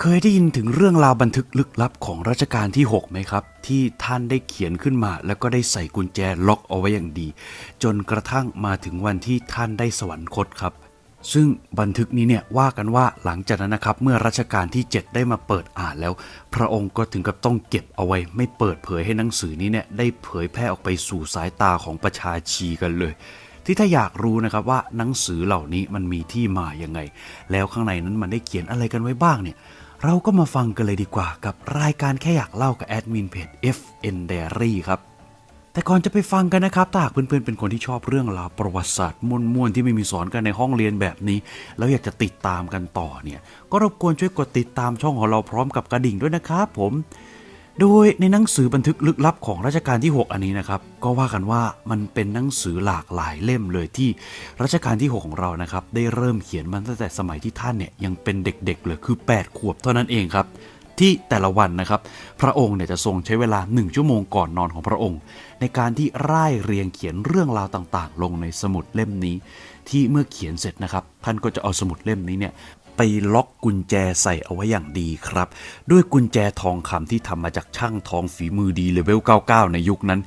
เคยได้ยินถึงเรื่องราวบันทึกลึกลับของรัชกาลที่ 6 ไหมครับ ที่ท่านได้เขียนขึ้นมา แล้วก็ได้ใส่กุญแจล็อกเอาไว้อย่างดี จนกระทั่งมาถึงวันที่ท่านได้สวรรคตครับ ซึ่งบันทึกนี้เนี่ยว่ากันว่าหลังจากนั้นนะครับ เมื่อรัชกาลที่ 7 ได้มาเปิดอ่านแล้ว พระองค์ก็ถึงกับต้องเก็บเอาไว้ ไม่เปิดเผยให้หนังสือนี้เนี่ยได้เผยแพร่ออกไปสู่สายตาของประชาชีกันเลยที่ถ้าอยากรู้นะครับว่าหนังสือเหล่านี้มันมีที่มายังไง แล้วข้างในนั้นมันได้เขียนอะไรกันไว้บ้างเนี่ย เราก็มาฟังกันเลยดีกว่ากับรายการแค่อยากเล่ากับแอดมินเพจ FN Diary ครับ แต่ก่อนจะไปฟังกันนะครับถ้าหากเพื่อนๆเป็นคนที่ชอบเรื่องราวประวัติศาสตร์ม่วนๆที่ไม่มีสอนกันในห้องเรียนแบบนี้ แล้วอยากจะติดตามกันต่อเนี่ย ก็รบกวนช่วยกดติดตามช่องของเราพร้อมกับกระดิ่งด้วยนะครับผม โดยในหนังสือบันทึกลึกลับของรัชกาลที่ 6 อันนี้นะครับ ก็ว่ากันว่ามันเป็นหนังสือหลากหลายเล่มเลยที่รัชกาลที่ 6 ของเรานะครับ ได้เริ่มเขียนมันตั้งแต่สมัยที่ท่านเนี่ยยังเป็นเด็กๆเลยคือ 8 ขวบเท่านั้นเองครับ ที่แต่ละวันนะครับ พระองค์เนี่ยจะทรงใช้เวลา 1 ชั่วโมงก่อนนอนของพระองค์ ในการที่ร่ายเรียงเขียนเรื่องราวต่างๆ ลงในสมุดเล่มนี้ ที่เมื่อเขียนเสร็จนะครับท่านก็จะเอาสมุดเล่มนี้เนี่ย ไปล็อกกุญแจใส่เอาไว้อย่างดีครับ ด้วยกุญแจทองคำที่ทำมาจากช่างทองฝีมือดีเลเวล 99 ในยุคนั้น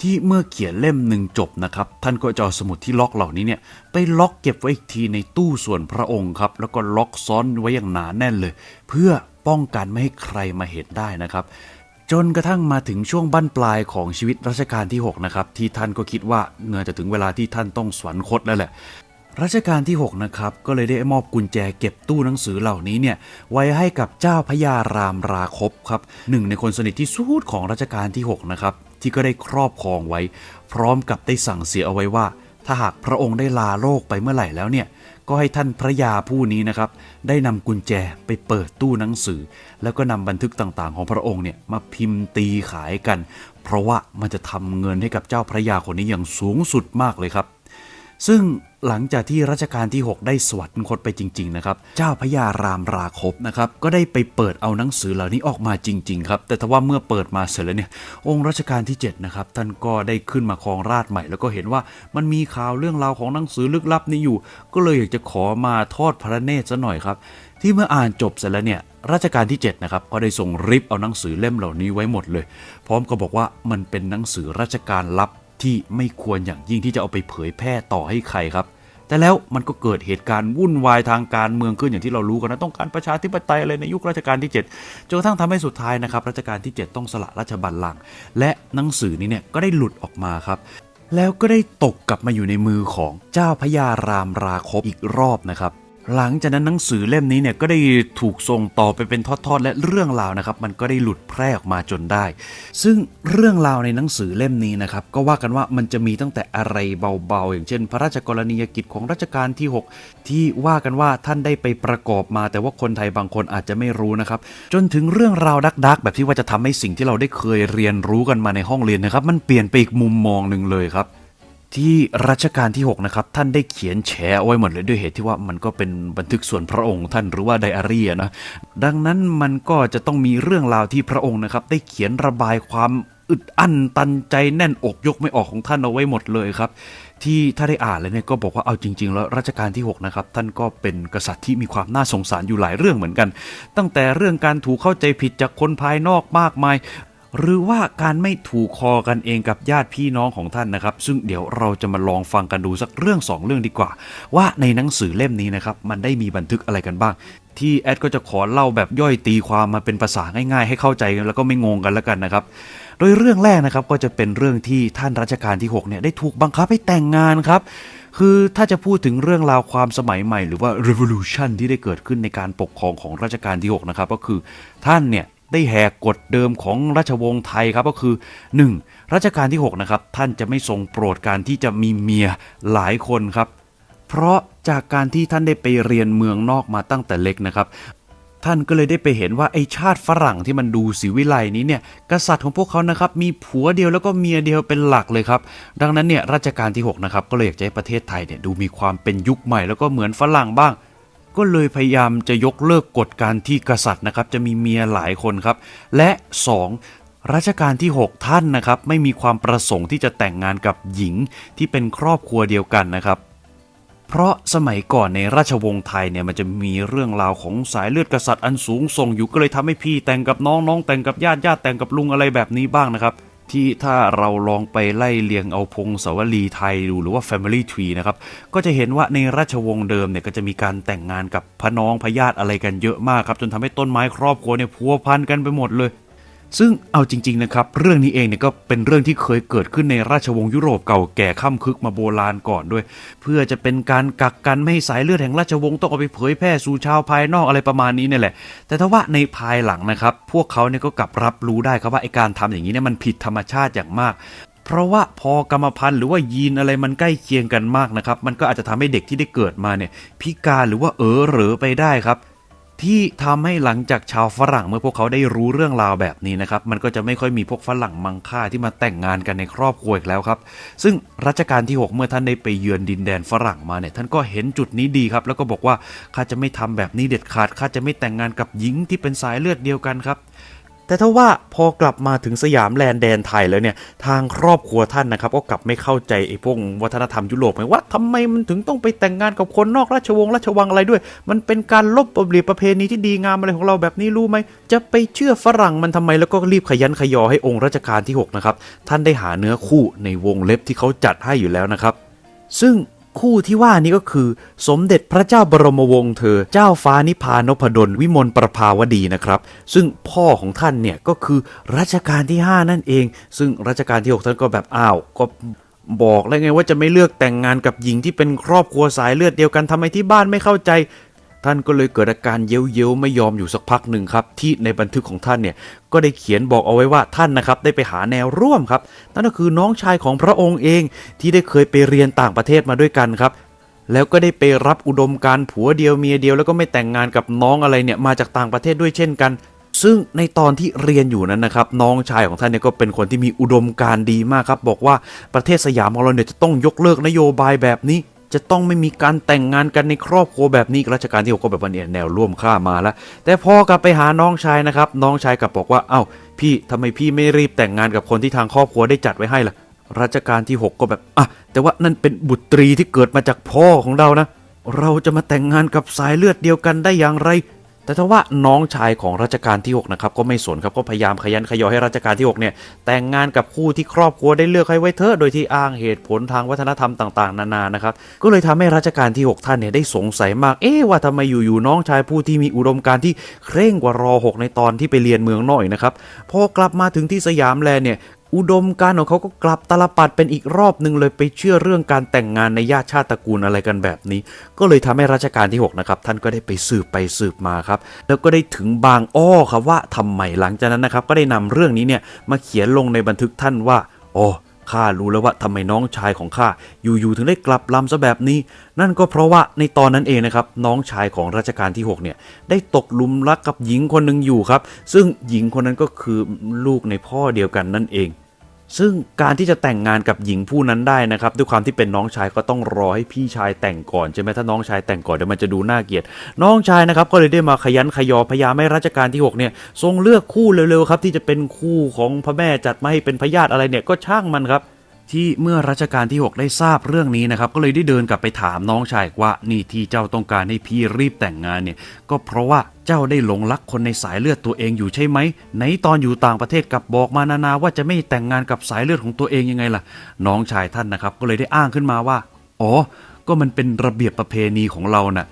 ที่เมื่อเขียนเล่มหนึ่งจบนะครับ ท่านก็จะเอาสมุดที่ล็อกเหล่านี้เนี่ย ไปล็อกเก็บไว้อีกทีในตู้ส่วนพระองค์ครับ แล้วก็ล็อกซ้อนไว้อย่างหนาแน่นเลย เพื่อป้องกันไม่ให้ใครมาเห็นได้นะครับจนกระทั่งมาถึงช่วงบั้นปลายของชีวิตรัชกาลที่ 6 นะครับ ที่ท่านก็คิดว่าเนื่อจะถึงเวลาที่ท่านต้องสวรรคตแล้วแหละ รัชกาลที่ 6 นะครับ ก็เลยได้มอบกุญแจเก็บตู้หนังสือเหล่านี้เนี่ยไว้ให้กับเจ้าพระยารามราคบครับหนึ่งในคนสนิทที่สุดของรัชกาลที่ 6 นะครับ ที่ก็ได้ครอบครองไว้ พร้อมกับได้สั่งเสียเอาไว้ว่า ถ้าหากพระองค์ได้ลาโลกไปเมื่อไหร่แล้วเนี่ยก็ให้ท่านพระยาผู้นี้นะครับ ได้นำกุญแจไปเปิดตู้หนังสือ แล้วก็นำบันทึกต่างๆ ของพระองค์เนี่ยมาพิมพ์ตีขายกัน เพราะว่ามันจะทำเงินให้กับเจ้าพระยาคนนี้อย่างสูงสุดมากเลยครับ ซึ่ง หลังจากที่รัชกาลที่ 6 ได้สวรรคตไปจริง ๆ นะครับ เจ้าพระยารามราคบนะครับก็ได้ไปเปิดเอาหนังสือเหล่านี้ออกมาจริง ๆ ครับ แต่ทว่าเมื่อเปิดมาเสร็จแล้วเนี่ยองค์รัชกาลที่ 7 นะครับท่านก็ได้ขึ้นมาครองราชใหม่ แล้วก็เห็นว่ามันมีข่าวเรื่องราวของหนังสือลึกลับนี้อยู่ ก็เลยอยากจะขอมาทอดพระเนตรซะหน่อยครับที่เมื่ออ่านจบเสร็จแล้วเนี่ยรัชกาลที่7นะครับก็ได้ส่งริบเอาหนังสือเล่มเหล่านี้ไว้หมดเลย พร้อมกับบอกว่ามันเป็นหนังสือราชการลับที่ไม่ควรอย่างยิ่งที่จะเอาไปเผยแพร่ต่อให้ใครครับ แต่แล้วมันก็เกิดเหตุการณ์วุ่นวายทางการเมืองขึ้นอย่างที่เรารู้กันนะต้องการประชาธิปไตยอะไรในยุครัชกาลที่7จนกระทั่งทำให้สุดท้ายนะครับรัชกาลที่ 7 ต้องสละราชบัลลังก์และหนังสือนี้เนี่ยก็ได้หลุดออกมาครับแล้วก็ได้ตกกลับมาอยู่ในมือของเจ้าพญารามราคบอีกรอบนะครับ หลังจากนั้นหนังสือเล่มนี้เนี่ยก็ได้ถูกส่งต่อไปเป็นทอดๆ และเรื่องราวนะครับ มันก็ได้หลุดแพร่ออกมาจนได้ ซึ่งเรื่องราวในหนังสือเล่มนี้นะครับ ก็ว่ากันว่ามันจะมีตั้งแต่อะไรเบาๆ อย่างเช่น พระราชกรณียกิจของรัชกาลที่ 6 ที่ว่ากันว่าท่านได้ไปประกอบมา แต่ว่าคนไทยบางคนอาจจะไม่รู้นะครับ จนถึงเรื่องราวดักๆ แบบที่ว่าจะทำให้สิ่งที่เราได้เคยเรียนรู้กันมาในห้องเรียนนะครับ มันเปลี่ยนไปอีกมุมมองหนึ่งเลยครับ ที่รัชกาลที่ 6 นะครับ ท่านได้เขียนแฉเอาไว้หมดเลยด้วยเหตุที่ว่ามันก็เป็นบันทึกส่วนพระองค์ท่านหรือว่าไดอารี่นะ ดังนั้นมันก็จะต้องมีเรื่องราวที่พระองค์นะครับ ได้เขียนระบายความอึดอั้นตันใจแน่นอกยกไม่ออกของท่านเอาไว้หมดเลยครับ ที่ถ้าได้อ่านแล้วเนี่ยก็บอกว่าเอาจริง ๆ แล้วรัชกาลที่ 6 นะครับ ท่านก็เป็นกษัตริย์ที่มีความน่าสงสารอยู่หลายเรื่องเหมือนกัน ตั้งแต่เรื่องการถูกเข้าใจผิดจากคนภายนอกมากมาย หรือว่าการไม่ถูกคอกันเองกับญาติพี่น้องของท่านนะครับ ซึ่งเดี๋ยวเราจะมาลองฟังกันดูสักเรื่องสองเรื่องดีกว่า ว่าในหนังสือเล่มนี้นะครับมันได้มีบันทึกอะไรกันบ้าง ที่แอดก็จะขอเล่าแบบย่อยตีความมาเป็นภาษาง่ายๆ ให้เข้าใจแล้วก็ไม่งงกันแล้วกันนะครับโดยเรื่องแรกนะครับก็จะเป็นเรื่องที่ท่านรัชกาลที่6เนี่ยได้ถูกบังคับให้แต่งงานครับ คือถ้าจะพูดถึงเรื่องราวความสมัยใหม่ หรือว่า revolution ที่ได้เกิดขึ้นในการปกครองของรัชกาลที่ 6 นะครับ ก็คือท่านเนี่ย ได้แหกกฎเดิมของราชวงศ์ไทยครับก็คือ 1. รัชกาลที่6นะครับท่านจะไม่ทรงโปรดการที่จะมีเมียหลายคนครับ เพราะจากการที่ท่านได้ไปเรียนเมืองนอกมาตั้งแต่เล็กนะครับ ท่านก็เลยได้ไปเห็นว่าไอชาติฝรั่งที่มันดูสีวิไลนี้เนี่ยกษัตริย์ของพวกเขานะครับมีผัวเดียวแล้วก็เมียเดียวเป็นหลักเลยครับดังนั้นเนี่ยรัชกาลที่6นะครับก็เลยอยากจะให้ประเทศไทยเนี่ยดูมีความเป็นยุคใหม่แล้วก็เหมือนฝรั่งบ้าง ก็เลยพยายามจะยกเลิกกฎการที่กษัตริย์นะครับจะมีเมียหลายคนครับ และ 2. รัชกาลที่ 6 ท่านนะครับไม่มีความประสงค์ที่จะแต่งงานกับหญิงที่เป็นครอบครัวเดียวกันนะครับ เพราะสมัยก่อนในราชวงศ์ไทยเนี่ยมันจะมีเรื่องราวของสายเลือดกษัตริย์อันสูงส่งอยู่ก็เลยทำให้พี่แต่งกับน้องน้องแต่งกับญาติญาติแต่งกับลุงอะไรแบบนี้บ้างนะครับ ที่ถ้าเราลองไปไล่เลียงเอาพงศาวรีไทยดูหรือว่า Family Tree นะครับ ก็จะเห็นว่าในราชวงศ์เดิมเนี่ยก็จะมีการแต่งงานกับพน้องพญาติอะไรกันเยอะมากครับ จนทำให้ต้นไม้ครอบครัวเนี่ยพัวพันกันไปหมดเลย ซึ่งเอาจริง ๆ นะครับ เรื่องนี้เองเนี่ยก็เป็นเรื่องที่เคยเกิดขึ้นในราชวงศ์ยุโรปเก่าแก่ค่ำคึกมาโบราณก่อนด้วย เพื่อจะเป็นการกักกันไม่ให้สายเลือดแห่งราชวงศ์ต้องเอาไปเผยแพร่สู่ชาวภายนอกอะไรประมาณนี้เนี่ยแหละ แต่ถ้าว่าในภายหลังนะครับ พวกเขาเนี่ยก็กลับรับรู้ได้ครับว่าไอการทำอย่างนี้เนี่ยมันผิดธรรมชาติอย่างมากเพราะว่าพอกรรมพันธุ์หรือว่ายีนอะไรมันใกล้เคียงกันมากนะครับ มันก็อาจจะทำให้เด็กที่ได้เกิดมาเนี่ยพิการหรือว่าเออเหรอไปได้ครับ ที่ทำให้หลังจากชาวฝรั่งเมื่อพวกเขาได้รู้เรื่องราวแบบนี้นะครับ มันก็จะไม่ค่อยมีพวกฝรั่งมังค่าที่มาแต่งงานกันในครอบครัวอีกแล้วครับ ซึ่งรัชกาลที่ 6 เมื่อท่านได้ไปเยือนดินแดนฝรั่งมาเนี่ยท่านก็เห็นจุดนี้ดีครับ แล้วก็บอกว่าข้าจะไม่ทำแบบนี้เด็ดขาดข้าจะไม่แต่งงานกับหญิงที่เป็นสายเลือดเดียวกันครับ แต่ถ้าว่าพอกลับมาถึงสยามแลนด์แดนไทยแล้วเนี่ยทางครอบครัวท่านนะครับก็กลับไม่เข้าใจไอ้พวกวัฒนธรรมยุโรปไงว่าทำไมมันถึงต้องไปแต่งงานกับคนนอกราชวงศ์ราชวังอะไรด้วย มันเป็นการลบระเบียบประเพณีที่ดีงามอะไรของเราแบบนี้รู้ไหมจะไปเชื่อฝรั่งมันทำไมแล้วก็รีบขยันขยอให้องค์รัชกาลที่6นะครับท่านได้หาเนื้อคู่ในวงเล็บที่เขาจัดให้อยู่แล้วนะครับซึ่ง คู่ที่ว่านี้ก็คือ สมเด็จพระเจ้าบรมวงศ์เธอ เจ้าฟ้านิพานพดลวิมลประภาวดีนะครับ ซึ่งพ่อของท่านเนี่ยก็คือรัชกาลที่ 5 นั่นเอง ซึ่งรัชกาลที่ 6 ท่านก็แบบอ้าวก็บอกแล้วไงว่าจะไม่เลือกแต่งงานกับหญิงที่เป็นครอบครัวสายเลือดเดียวกันทำไมที่บ้านไม่เข้าใจ ท่านก็เลยเกิดอาการเย้ยวๆไม่ยอมอยู่สักพักหนึ่งครับ ที่ในบันทึกของท่านเนี่ยก็ได้เขียนบอกเอาไว้ว่าท่านนะครับได้ไปหาแนวร่วมครับนั่นก็คือน้องชายของพระองค์เองที่ได้เคยไปเรียนต่างประเทศมาด้วยกันครับแล้วก็ได้ไปรับอุดมการผัวเดียวเมียเดียวแล้วก็ไม่แต่งงานกับน้องอะไรเนี่ยมาจากต่างประเทศด้วยเช่นกัน ซึ่งในตอนที่เรียนอยู่นั้นนะครับ น้องชายของท่านเนี่ยก็เป็นคนที่มีอุดมการณ์ดีมากครับ บอกว่าประเทศสยามของเราเนี่ยจะต้องยกเลิกนโยบายแบบนี้ จะต้องไม่มีการแต่งงานกันในครอบครัวแบบนี้รัชกาลที่หกก็แบบว่าเนี่ยแนวร่วมข้ามาแล้ว แต่พ่อกลับไปหาน้องชายนะครับ น้องชายกลับบอกว่า เอ้า พี่ทำไมพี่ไม่รีบแต่งงานกับคนที่ทางครอบครัวได้จัดไว้ให้ล่ะ รัชกาลที่ 6 ก็แบบอะแต่ว่านั่นเป็นบุตรีที่เกิดมาจากพ่อของเรานะ เราจะมาแต่งงานกับสายเลือดเดียวกันได้อย่างไร แต่ถ้าว่าน้องชายของรัชกาลที่6นะครับก็ไม่สนครับก็พยายามขยันขยอให้รัชกาลที่6เนี่ยแต่งงานกับคู่ที่ครอบครัวได้เลือกให้ไว้เถอะโดยที่อ้างเหตุผลทางวัฒนธรรมต่างๆ นานานะครับก็เลยทำให้รัชกาลที่ 6 ท่านเนี่ยได้สงสัยมากเอ๊ะว่าทำไมอยู่ๆน้องชายผู้ที่มีอุดมการณ์ที่เคร่งกว่ารอหกในตอนที่ไปเรียนเมืองนอกอีกนะครับพอกลับมาถึงที่สยามแลนเนี่ย อุดมการของเขาก็กลับตลปัดเป็นอีกรอบหนึ่งเลยไปเชื่อเรื่องการแต่งงานในญาติชาติตระกูลอะไรกันแบบนี้ ก็เลยทำให้รัชกาลที่6นะครับท่านก็ได้ไปสืบไปสืบมาครับ แล้วก็ได้ถึงบางอ้อครับว่าทำไมหลังจากนั้นนะครับ ก็ได้นำเรื่องนี้เนี่ยมาเขียนลงในบันทึกท่านว่าอ๋อ ข้ารู้แล้วว่าทำไมน้องชายของข้าอยู่ๆถึงได้กลับลำซะแบบนี้ นั่นก็เพราะว่าในตอนนั้นเองนะครับ น้องชายของรัชกาลที่6เนี่ยได้ตกหลุมรักกับหญิงคนหนึ่งอยู่ครับ ซึ่งหญิงคนนั้นก็คือลูกในพ่อเดียวกันนั่นเอง ซึ่งการที่จะแต่งงานกับหญิงผู้นั้นได้นะครับ ด้วยความที่เป็นน้องชายก็ต้องรอให้พี่ชายแต่งก่อนใช่ไหมถ้าน้องชายแต่งก่อนเดี๋ยวมันจะดูน่าเกลียด น้องชายนะครับก็เลยได้มาขยันขยอพญาแม่รัชกาลที่6เนี่ยทรงเลือกคู่เร็วๆครับที่จะเป็นคู่ของพระแม่จัดมาให้เป็นพญาติอะไรเนี่ยก็ช่างมันครับ ที่เมื่อรัชกาลที่ 6 ได้ทราบเรื่องนี้นะครับ ก็เลยได้เดินกลับไปถามน้องชายว่านี่ที่เจ้าต้องการให้พี่รีบแต่งงานเนี่ยก็เพราะว่าเจ้าได้หลงรักคนในสายเลือดตัวเองอยู่ใช่ไหมไหนตอนอยู่ต่างประเทศกับบอกมานานาว่าจะไม่แต่งงานกับสายเลือดของตัวเองยังไงล่ะ น้องชายท่านนะครับ ก็เลยได้อ้างขึ้นมาว่าอ๋อ ก็มันเป็นระเบียบประเพณีของเราน่ะ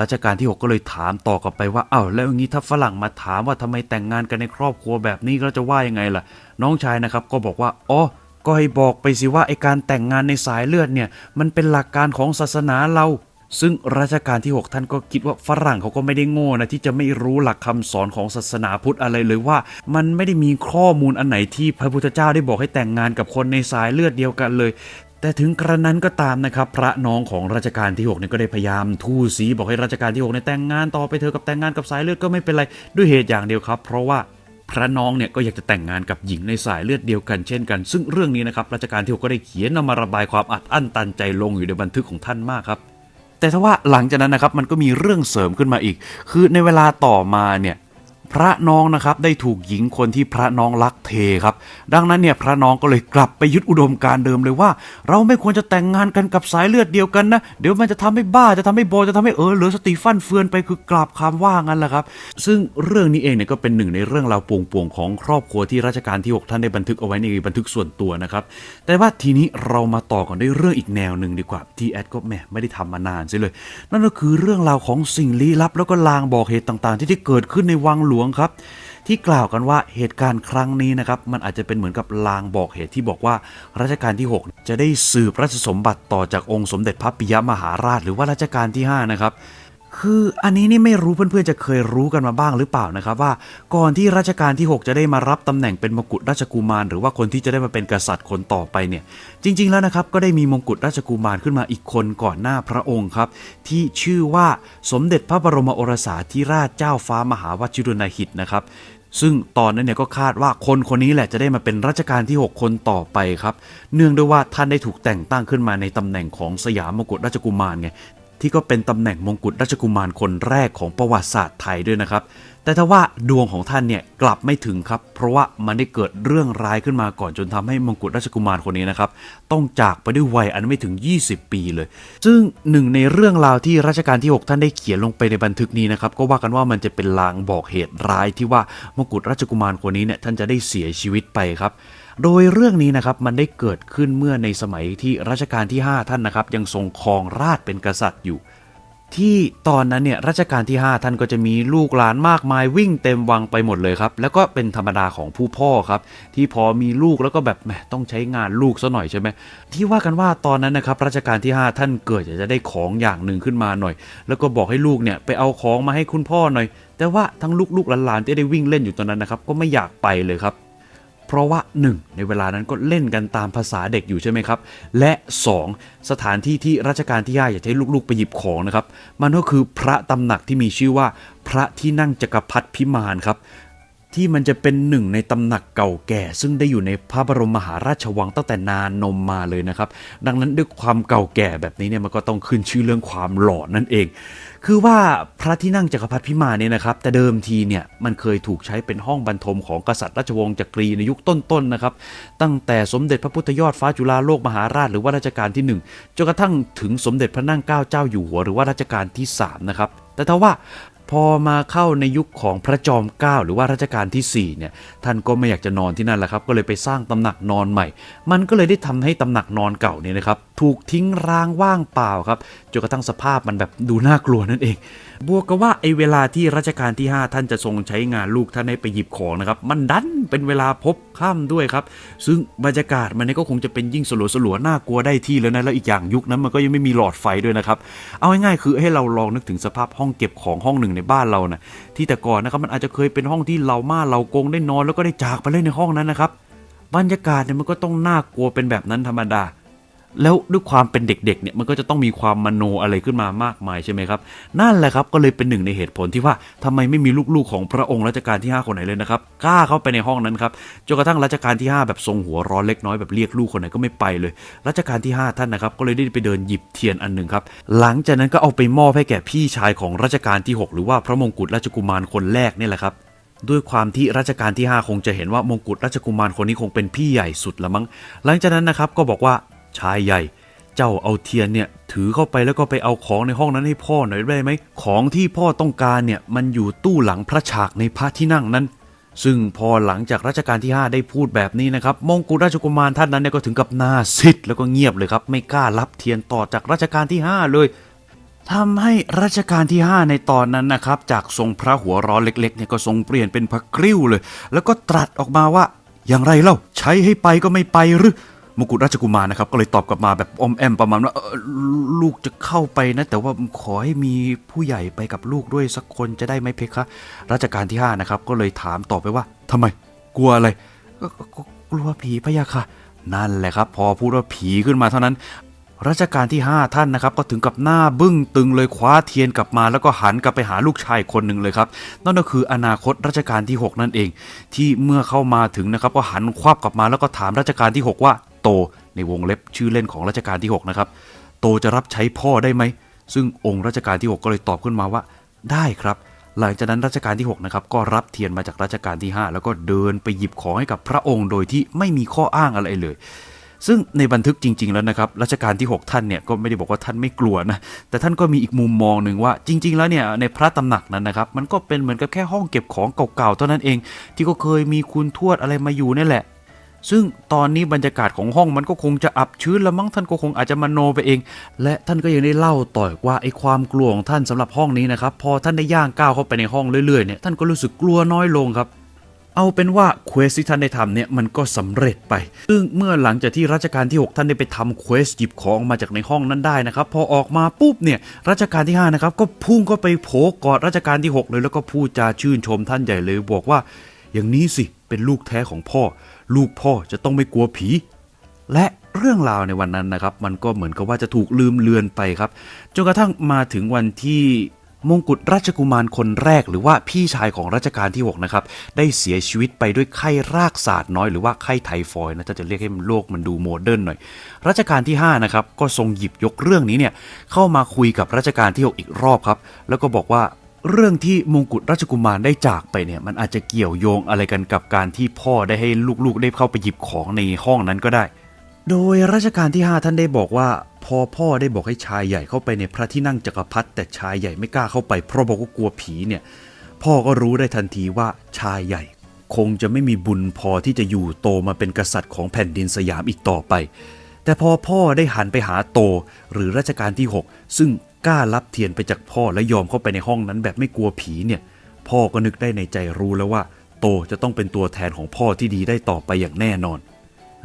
รัชกาลที่ 6 ก็เลยถามต่อกลับไปว่าอ้าวแล้วอย่างนี้ถ้าฝรั่งมาถามว่าทำไมแต่งงานกันในครอบครัวแบบนี้เราจะว่ายังไงล่ะ น้องชายนะครับก็บอกว่าอ๋อ ก็ให้บอกไปสิว่าไอการแต่งงานในสายเลือดเนี่ยมันเป็นหลักการของศาสนาเรา ซึ่งรัชกาลที่ 6 ท่านก็คิดว่าฝรั่งเขาก็ไม่ได้โง่นะที่จะไม่รู้หลักคำสอนของศาสนาพุทธอะไรเลยว่า มันไม่ได้มีข้อมูลอันไหนที่พระพุทธเจ้าได้บอกให้แต่งงานกับคนในสายเลือดเดียวกันเลยแต่ถึงกระนั้นก็ตามนะครับ พระน้องของรัชกาลที่6เนี่ยก็ได้พยายามทู่สีบอกให้รัชกาลที่6เนี่ยแต่งงานต่อไปเธอกับแต่งงานกับสายเลือดก็ไม่เป็นไรด้วยเหตุอย่างเดียวครับ เพราะว่า พระน้องเนี่ยก็อยากจะแต่งงานกับหญิงในสายเลือดเดียวกันเช่นกัน ซึ่งเรื่องนี้นะครับรัชกาลที่6ก็ได้เขียนนามาระบายความอัดอั้นตันใจลงอยู่ในบันทึกของท่านมากครับ แต่ถ้าว่าหลังจากนั้นนะครับมันก็มีเรื่องเสริมขึ้นมาอีก คือในเวลาต่อมาเนี่ย พระน้องนะครับได้ถูกหญิงคนที่พระน้องรักเทครับ ดังนั้นเนี่ยพระน้องก็เลยกลับไปยึดอุดมการเดิมเลยว่า เราไม่ควรจะแต่งงานกันกับสายเลือดเดียวกันนะ เดี๋ยวมันจะทำให้บ้าจะทำให้โบจะทำให้เออเหลือสติฟั่นเฟือนไปคือกราบคำว่างั้นแหละครับ ซึ่งเรื่องนี้เองเนี่ยก็เป็นหนึ่งในเรื่องราวป่วงของครอบครัวที่รัชกาลที่ 6 ท่านได้บันทึกเอาไว้ในบันทึกส่วนตัวนะครับ แต่ว่าทีนี้เรามาต่อกันด้วยเรื่องอีกแนวหนึ่งดีกว่าที่แอดก็แหมไม่ได้ทำมานานเสียเลย นั่นก็คือเรื่องราวของสิ่งลี้ลับ แล้วก็ลางบอกเหตุต่าง ๆ ที่ได้เกิดขึ้นในวังหลวงครับ ที่กล่าวกันว่าเหตุการณ์ครั้งนี้นะครับ มันอาจจะเป็นเหมือนกับลางบอกเหตุที่บอกว่ารัชกาลที่ 6 จะได้สืบราชสมบัติต่อจากองค์สมเด็จพระปิยมหาราช หรือว่ารัชกาลที่5นะครับ คืออันนี้นี่ไม่รู้เพื่อนๆจะเคยรู้กันมาบ้างหรือเปล่านะครับว่าก่อนที่รัชกาลที่ 6 จะได้มารับตำแหน่งเป็นมกุฎราชกุมาร หรือว่าคนที่จะได้มาเป็นกษัตริย์คนต่อไปเนี่ย จริง ๆแล้วนะครับก็ได้มีมงกุฎราชกุมารขึ้นมาอีกคนก่อนหน้าพระองค์ครับ ที่ชื่อว่าสมเด็จพระบรมโอรสาธิราชเจ้าฟ้ามหาวชิรนาหิตนะครับซึ่งตอนนั้นเนี่ยก็คาดว่าคนคนนี้แหละจะได้มาเป็นรัชกาลที่ 6 คนต่อไปครับ เนื่องด้วยว่าท่านได้ถูกแต่งตั้งขึ้นมาในตำแหน่งของสยามมกุฎราชกุมารไง ที่ก็เป็นตำแหน่งมงกุฎราชกุมารคนแรกของประวัติศาสตร์ไทยด้วยนะครับ แต่ถ้าว่าดวงของท่านเนี่ยกลับไม่ถึงครับ เพราะว่ามันได้เกิดเรื่องร้ายขึ้นมาก่อนจนทำให้มงกุฎราชกุมารคนนี้นะครับ ต้องจากไปด้วยวัยอันไม่ถึง 20 ปีเลย ซึ่งหนึ่งในเรื่องราวที่รัชกาลที่ 6 ท่านได้เขียนลงไปในบันทึกนี้นะครับ ก็ว่ากันว่ามันจะเป็นลางบอกเหตุร้ายที่ว่ามงกุฎราชกุมารคนนี้เนี่ยท่านจะได้เสียชีวิตไปครับ โดยเรื่องนี้นะครับมันได้เกิดขึ้นเมื่อในสมัยที่รัชกาลที่ 5 ท่านนะครับ ยังทรงครองราชเป็นกษัตริย์อยู่ ที่ตอนนั้นเนี่ยรัชกาลที่ 5 ท่านก็จะมีลูกหลานมากมายวิ่งเต็มวังไปหมดเลยครับ แล้วก็เป็นธรรมดาของผู้พ่อครับ ที่พอมีลูกแล้วก็แบบแหมต้องใช้งานลูกซะหน่อยใช่ไหมที่ว่ากันว่าตอนนั้นนะครับรัชกาลที่ 5 ท่านเกิดอยากจะได้ของอย่างหนึ่งขึ้นมาหน่อย แล้วก็บอกให้ลูกเนี่ยไปเอาของมาให้คุณพ่อหน่อย แต่ว่าทั้งลูกๆหลานๆที่ได้วิ่งเล่นอยู่ตอนนั้นนะครับก็ไม่อยากไปเลยครับ เพราะว่า 1. ในเวลานั้นก็เล่นกันตามภาษาเด็กอยู่ใช่ไหมครับ และ 2. สถานที่ที่รัชกาลที่5อยากให้ลูกๆไปหยิบของนะครับ มันก็คือพระตำหนักที่มีชื่อว่าพระที่นั่งจักรพรรดิพิมานครับ ที่มันจะเป็นหนึ่งในตำหนักเก่าแก่ ซึ่งได้อยู่ในพระบรมมหาราชวังตั้งแต่นานนมมาเลยนะครับ ดังนั้นด้วยความเก่าแก่แบบนี้เนี่ยมันก็ต้องขึ้นชื่อเรื่องความหล่อนนั่นเอง คือว่าพระที่นั่งจักรพรรดิพิมานเนี่ยนะครับ แต่เดิมทีเนี่ยมันเคยถูกใช้เป็นห้องบรรทมของกษัตริย์ราชวงศ์จักรีในยุคต้นๆนะครับ ตั้งแต่สมเด็จพระพุทธยอดฟ้าจุฬาโลกมหาราชหรือว่ารัชกาลที่หนึ่งจนกระทั่งถึงสมเด็จพระนั่งเกล้าเจ้าอยู่หัวหรือว่ารัชกาลที่สามนะครับแต่ถ้าว่า พอมาเข้าในยุคของพระจอมเกล้าหรือว่ารัชกาลที่4เนี่ยท่านก็ไม่อยากจะนอนที่นั่นแหละครับ ก็เลยไปสร้างตำหนักนอนใหม่ มันก็เลยได้ทำให้ตำหนักนอนเก่าเนี่ยนะครับถูกทิ้งร้างว่างเปล่าครับจนกระทั่งสภาพมันแบบดูน่ากลัวนั่นเอง บวกกับว่าไอ้เวลาที่รัชกาลที่ 5 ท่านจะทรงใช้งานลูกท่านให้ไปหยิบของนะครับมันดันเป็นเวลาพบค่ำด้วยครับ ซึ่งบรรยากาศมันก็คงจะเป็นยิ่งสลัวสลัวๆน่ากลัวได้ที่แล้วนะแล้วอีกอย่างยุคนั้นมันก็ยังไม่มีหลอดไฟด้วยนะครับเอาง่ายๆคือให้เราลองนึกถึงสภาพห้องเก็บของห้องหนึ่งในบ้านเรานะที่แต่ก่อนนะครับมันอาจจะเคยเป็นห้องที่เราม่าเรากงได้นอนแล้วก็ได้จากไปเลยในห้องนั้นนะครับบรรยากาศเนี่ยมันก็ต้องน่ากลัวเป็นแบบนั้นธรรมดา แล้วด้วยความเป็นเด็กๆเนี่ยมันก็จะต้องมีความมโนอะไรขึ้นมามากมายใช่ไหมครับ นั่นแหละครับก็เลยเป็นหนึ่งในเหตุผลที่ว่าทำไมไม่มีลูกๆของพระองค์รัชกาลที่ 5 คนไหนเลยนะครับกล้าเข้าไปในห้องนั้นครับจนกระทั่งรัชกาลที่ 5 แบบทรงหัวร้อนเล็กน้อยแบบเรียกลูกคนไหนก็ไม่ไปเลย รัชกาลที่ 5 ท่านนะครับก็เลยได้ไปเดินหยิบเทียนอันหนึ่งครับหลังจากนั้นก็เอาไปมอบให้แก่พี่ชายของรัชกาลที่ 6 หรือว่าพระมงกุฎราชกุมารคนแรกนี่แหละครับด้วยความที่รัชกาลที่ 5 คงจะเห็นว่ามงกุฎราชกุมารคนนี้คงเป็นพี่ใหญ่สุดละมั้ง หลังจากนั้นนะครับก็บอกว่า ชายใหญ่ เจ้าเอาเทียนเนี่ยถือเข้าไปแล้วก็ไปเอาของในห้องนั้นให้พ่อหน่อยได้ไหม ของที่พ่อต้องการเนี่ยมันอยู่ตู้หลังพระฉากในพระที่นั่งนั้น ซึ่งพอหลังจากรัชกาลที่ 5 ได้พูดแบบนี้นะครับมงกุฎราชกุมารท่านนั้นเนี่ยก็ถึงกับหน้าซิดแล้วก็เงียบเลยครับ ไม่กล้ารับเทียนต่อจากรัชกาลที่ 5 เลยทำให้รัชกาลที่ 5 ในตอนนั้นนะครับ จากทรงพระหัวร้อนเล็กๆเนี่ยก็ทรงเปลี่ยนเป็นพระกริ้วเลย แล้วก็ตรัสออกมาว่า อย่างไรเล่าใช้ให้ไปก็ไม่ไปหรือ มกุฎราชกุมารนะครับก็เลยตอบกลับมาแบบอมแอมประมาณว่าลูกจะเข้าไปนะ แต่ว่าขอให้มีผู้ใหญ่ไปกับลูกด้วยสักคนจะได้ไหมเพคะรัชกาลที่5นะครับก็เลยถามต่อไปว่าทำไม กลัวอะไรก็ก็ก็กลัวผีพะยะค่ะ นั่นแหละครับ พอพูดว่าผีขึ้นมาเท่านั้นรัชกาลที่ 5 ท่านนะครับ ก็ถึงกับหน้าบึ้งตึงเลยคว้าเทียนกลับมา แล้วก็หันกลับไปหาลูกชายคนหนึ่งเลยครับ นั่นก็คืออนาคตรัชกาลที่ 6 นั่นเอง ที่เมื่อเข้ามาถึงนะครับ ก็หันควับกลับมาแล้วก็ถามรัชกาลที่ 6 ว่า โตในวงเล็บชื่อเล่นของรัชกาลที่ 6 นะครับ โตจะรับใช้พ่อได้ไหม ซึ่งองค์รัชกาลที่ 6 ก็เลยตอบขึ้นมาว่า ได้ครับ หลังจากนั้นรัชกาลที่ 6 นะครับ ก็รับเทียนมาจากรัชกาลที่ 5 แล้วก็เดินไปหยิบของให้กับพระองค์โดยที่ไม่มีข้ออ้างอะไรเลย ซึ่งในบันทึกจริง ๆ แล้วนะครับรัชกาลที่ 6 ท่านเนี่ยก็ไม่ได้บอกว่าท่านไม่กลัวนะ แต่ท่านก็มีอีกมุมมองหนึ่งว่า จริง ๆ แล้วเนี่ยในพระตำหนักนั้นนะครับมันก็เป็นเหมือนกับแค่ห้องเก็บของเก่าๆเท่านั้นเอง ที่ก็เคยมีคุณทวดอะไรมาอยู่นี่แหละ ซึ่งตอนนี้บรรยากาศของห้องมันก็คงจะอับชื้นล้วมั้งท่านก็คงอาจจะมโนไปเอง และท่านก็ยังได้เล่าต่อว่าไอ้ความกลัวของท่านสำหรับห้องนี้นะครับ พอท่านได้ย่างก้าวเข้าไปในห้องเรื่อยๆเนี่ยท่านก็รู้สึกกลัวน้อยลงครับ เอาเป็นว่าเควสที่ท่านได้ทำเนี่ยมันก็สำเร็จไป ซึ่งเมื่อหลังจากที่รัชกาลที่ 6 ท่านได้ไปทำเควสหยิบของมาจากในห้องนั้นได้นะครับพอออกมาปุ๊บเนี่ยรัชกาลที่5นะครับก็พุ่งก็ไปโผกอดรัชกาลที่ 6 เลยแล้วก็พูดจาชื่นชมท่านใหญ่เลยบอกว่า อย่างนี้สิเป็นลูกแท้ของพ่อ ลูกพ่อจะต้องไม่กลัวผี และเรื่องราวในวันนั้นนะครับ มันก็เหมือนกับว่าจะถูกลืมเลือนไปครับจนกระทั่งมาถึงวันที่มงกุฎราชกุมารคนแรกหรือว่าพี่ชายของรัชกาลที่ 6 นะครับ ได้เสียชีวิตไปด้วยไข้รากศาสตร์น้อยหรือว่าไข้ไทฟอยด์นะถ้าจะเรียกให้มันโลกมันดูโมเดิร์นหน่อย รัชกาลที่ 5 นะครับ ก็ทรงหยิบยกเรื่องนี้เนี่ย เข้ามาคุยกับรัชกาลที่ 6 อีกรอบครับ แล้วก็บอกว่า เรื่องที่มงกุฎราชกุมารได้จากไปเนี่ย มันอาจจะเกี่ยวโยงอะไรกันกับการที่พ่อได้ให้ลูกๆ ได้เข้าไปหยิบของในห้องนั้นก็ได้ โดยรัชกาลที่ 5 ท่านได้บอกว่า พอพ่อได้บอกให้ชายใหญ่เข้าไปในพระที่นั่งจักรพรรดิแต่ชายใหญ่ไม่กล้าเข้าไปเพราะบอกว่ากลัวผีเนี่ย พ่อก็รู้ได้ทันทีว่าชายใหญ่ คงจะไม่มีบุญพอที่จะอยู่โตมาเป็นกษัตริย์ของแผ่นดินสยามอีกต่อไป แต่พอพ่อได้หันไปหาโตหรือรัชกาลที่ 6 ซึ่ง กล้ารับเทียนไปจากพ่อและยอมเข้าไปในห้องนั้นแบบไม่กลัวผีเนี่ย พ่อก็นึกได้ในใจรู้แล้วว่า โตจะต้องเป็นตัวแทนของพ่อที่ดีได้ต่อไปอย่างแน่นอน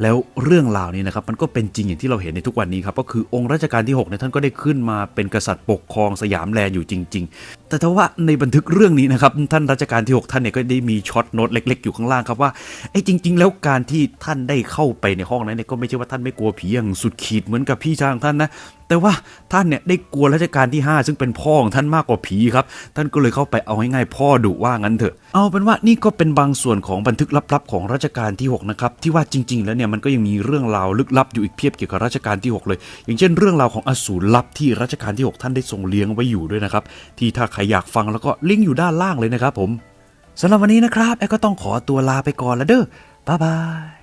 แล้วเรื่องราวนี้นะครับมันก็เป็นจริงอย่างที่เราเห็นในทุกวันนี้ครับก็คือองค์รัชกาลที่6เนี่ยท่านก็ได้ขึ้นมาเป็นกษัตริย์ปกครองสยามแลนด์อยู่จริง แต่ถ้าว่าในบันทึกเรื่องนี้นะครับท่านรัชกาลที่ 6 ท่านเนี่ยก็ได้มีช็อตโน้ตเล็ก ๆ อยู่ข้างล่างครับว่าไอ้จริง ๆ แล้วการที่ท่านได้เข้าไปในห้องนั้นเนี่ยก็ไม่ใช่ว่าท่านไม่กลัวผีอย่างสุดขีดเหมือนกับพี่ชายของท่านนะแต่ว่าท่านเนี่ยได้กลัวรัชกาลที่ 5 ซึ่งเป็นพ่อของท่านมากกว่าผีครับ ท่านก็เลยเข้าไปเอาง่ายๆพ่อดุว่างั้นเถอะ เอาเป็นว่านี่ก็เป็นบางส่วนของบันทึกลับๆของรัชกาลที่ 6 นะครับ ที่ว่าจริง ๆ แล้วเนี่ยมันก็ยังมีเรื่องราวลึกลับอยู่อีกเพียบเกี่ยวกับรัชกาลที่ 6 เลย อย่างเช่นเรื่องราวของอสูรลับที่รัชกาลที่ 6 ท่านได้ทรงเลี้ยงไว้อยู่ด้วยนะครับที่ถ้าใครอยากฟังแล้วก็ลิงก์อยู่ด้านล่างเลยนะครับผมสำหรับวันนี้นะครับแอร์ก็ต้องขอตัวลาไปก่อนแล้วเด้อบ๊ายบาย